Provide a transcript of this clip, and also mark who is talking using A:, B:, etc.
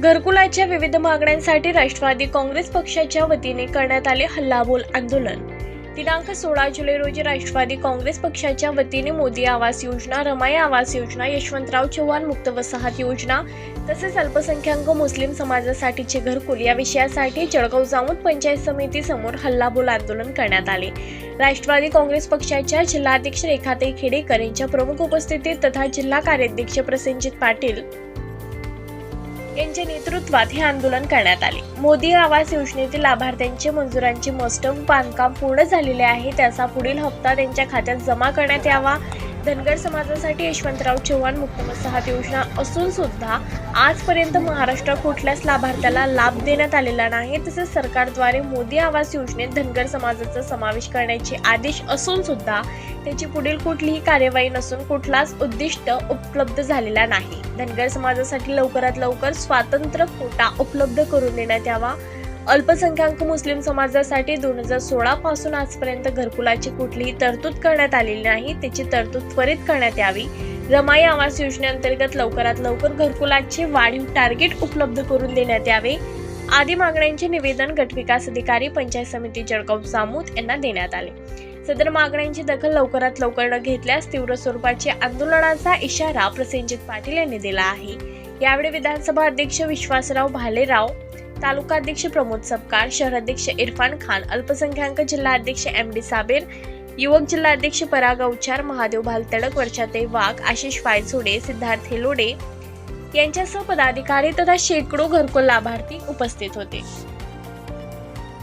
A: घरकुलाच्या विविध मागण्यांसाठी राष्ट्रवादी काँग्रेस पक्षाच्या वतीने करण्यात आले हल्लाबोल आंदोलन. दिनांक सोळा जुलै रोजी राष्ट्रवादी काँग्रेस पक्षाच्या वतीने मोदी आवास योजना रमाई आवास योजना यशवंतराव चव्हाण मुक्त वसाहत योजना तसेच अल्पसंख्याक मुस्लिम समाजासाठीचे घरकुल या विषयासाठी जळगाव जामोद पंचायत समिती समोर हल्लाबोल आंदोलन करण्यात आले. राष्ट्रवादी काँग्रेस पक्षाच्या जिल्हाध्यक्ष रेखाताई खेडेकर यांच्या प्रमुख उपस्थितीत तथा जिल्हा कार्याध्यक्ष प्रसेनजित पाटील यांच्या नेतृत्वात हे आंदोलन करण्यात आले. मोदी आवास योजनेतील लाभार्थ्यांचे मंजुरांचे मस्टम बांधकाम पूर्ण झालेले आहे त्याचा पुढील हप्ता त्यांच्या खात्यात जमा करण्यात यावा. धनगर समाजासाठी यशवंतराव चव्हाण मुक्त योजना असून सुद्धा आजपर्यंत महाराष्ट्रात कुठल्याच लाभार्थ्याला लाभ देण्यात आलेला नाही. तसेच सरकारद्वारे मोदी आवास योजनेत धनगर समाजाचा समावेश करण्याचे आदेश असून सुद्धा त्याची पुढील कुठलीही कार्यवाही नसून कुठलाच उद्दिष्ट उपलब्ध झालेला नाही. धनगर समाजासाठी लवकरात लवकर स्वातंत्र्य कोटा उपलब्ध करून देण्यात यावा. अल्पसंख्याक मुस्लिम समाजासाठी दोन हजार सोळा पासून आजपर्यंत घरकुलाची कुठलीही तरतूद करण्यात आलेली नाही. त्याची तरतूद त्वरित करण्यात यावी. रमाई आवास योजनेअंतर्गत लवकरात लवकर घरकुलाचे वाढीव टार्गेट उपलब्ध करून देण्यात यावे. आदी मागण्यांचे निवेदन गटविकास अधिकारी पंचायत समिती जळगाव जामूत यांना देण्यात आले. सदर मागण्यांची दखल लवकरात लवकर न घेतल्यास तीव्र स्वरूपाची आंदोलनाचा इशारा प्रसेनजित पाटील यांनी दिला आहे. यावेळी विधानसभा अध्यक्ष विश्वासराव भालेराव तालुका अध्यक्ष प्रमोद सपकाळ शहराध्यक्ष इरफान खान अल्पसंख्याक जिल्हा अध्यक्ष एम डी साबेर युवक जिल्हा अध्यक्ष पराग अवचार महादेव भालतडक वर्षाते वाघ आशिष वायचोडे सिद्धार्थ हेलोडे यांच्यासह पदाधिकारी तथा शेकडो घरकुल लाभार्थी उपस्थित होते.